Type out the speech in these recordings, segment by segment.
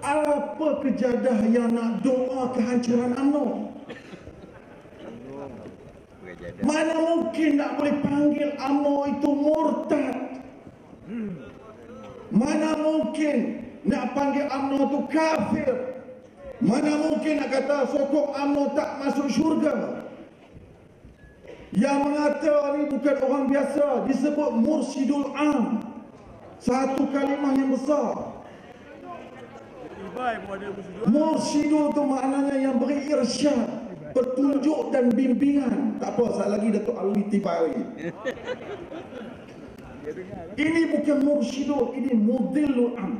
Apa kejadah yang nak doa kehancuran UMNO? Mana mungkin nak boleh panggil UMNO itu murtad? Mana mungkin nak panggil UMNO itu kafir? Mana mungkin nak kata sokong UMNO tak masuk syurga? Yang mengata ini bukan orang biasa disebut Mursyidul Am. Satu kalimah yang besar. Mursyidul itu maknanya yang beri irsyad, petunjuk dan bimbingan. Tak apa, saat lagi Datuk Alwi tiba lagi. Ini bukan Mursyidul, ini Mudilul Am.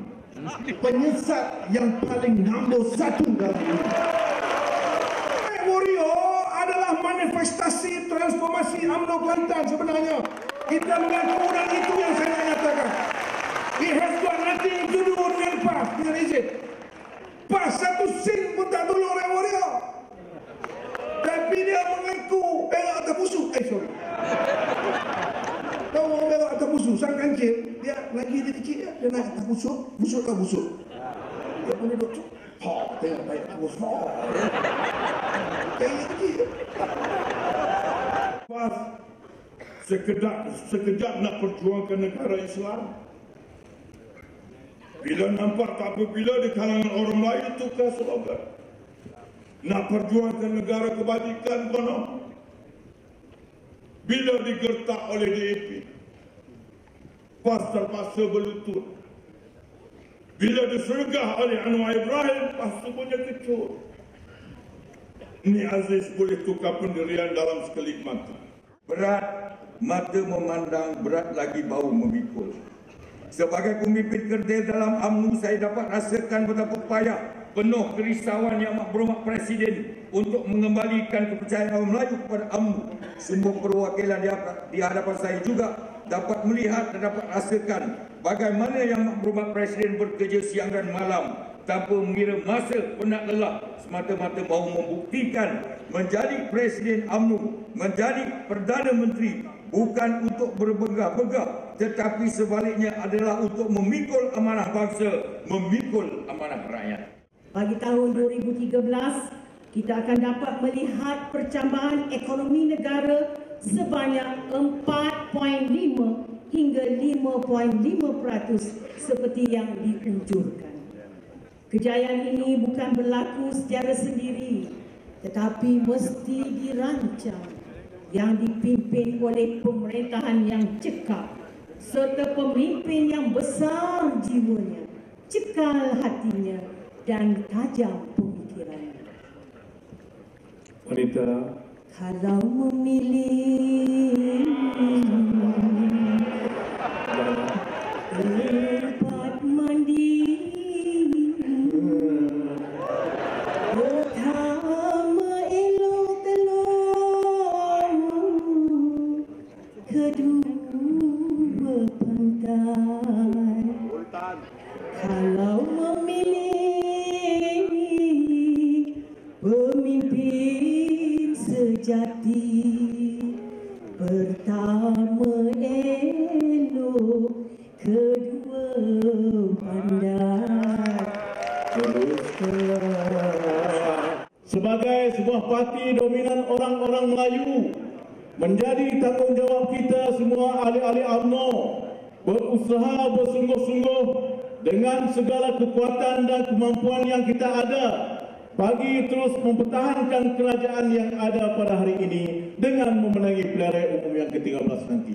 Penyesat yang paling nombor satu dalam ini. Eh, Warrior adalah manifestasi transformasi UMNO Kelantan sebenarnya. Kita mengaku dan itu yang saya nyatakan. It has got nothing to do dengan PAS, dengan izin. PAS satu sen pun tak tolong orang Warrior. Tapi dia mengaku berak atas busuk. Eh, sorry. Tahu orang berak atas busuk, sang kancil, dia lagi dia kecil, dia, dia naik atas busuk, busuk ke busuk. Dia punya doktor, ha, tengok atas busuk. Ha. Kayak kecil. Pas sekejap, sekejap nak perjuangkan negara Islam. Bila nampak tak berbila di kalangan orang Melayu tukar slogan. Nak perjuangkan negara kebajikan konon. Bila digertak oleh DAP. PAS terpaksa berlutut. Bila disergah oleh Anwar Ibrahim, PAS tubuhnya kecut. Ini Aziz boleh tukar pendirian dalam sekelip mata. Berat mata memandang, berat lagi bau memikul. Sebagai pemimpin kerja dalam UMNO, saya dapat rasakan betapa payah penuh kerisauan yang amat berhormat Presiden untuk mengembalikan kepercayaan orang Melayu kepada UMNO. Semua perwakilan di hadapan saya juga dapat melihat dan dapat rasakan bagaimana yang amat berhormat Presiden bekerja siang dan malam tanpa mengira masa penat lelah semata-mata mahu membuktikan menjadi Presiden UMNO, menjadi Perdana Menteri bukan untuk berbegah-begah tetapi sebaliknya adalah untuk memikul amanah bangsa, memikul amanah rakyat. Bagi tahun 2013, kita akan dapat melihat percambahan ekonomi negara sebanyak 4.5 hingga 5.5% seperti yang diunjurkan. Kejayaan ini bukan berlaku secara sendiri tetapi mesti dirancang yang dipimpin oleh pemerintahan yang cekap serta pemimpin yang besar jiwanya, cekal hatinya dan tajam pemikirannya. Wanita Kalau memilih pantai Kalau memilih Pemimpin sejati Pertama elok Kedua pandai. Sebagai sebuah parti dominan orang-orang Melayu menjadi tanggungjawab kita semua ahli-ahli UMNO berusaha bersungguh-sungguh dengan segala kekuatan dan kemampuan yang kita ada bagi terus mempertahankan kerajaan yang ada pada hari ini dengan memenangi pilihan raya umum yang ke-13 nanti.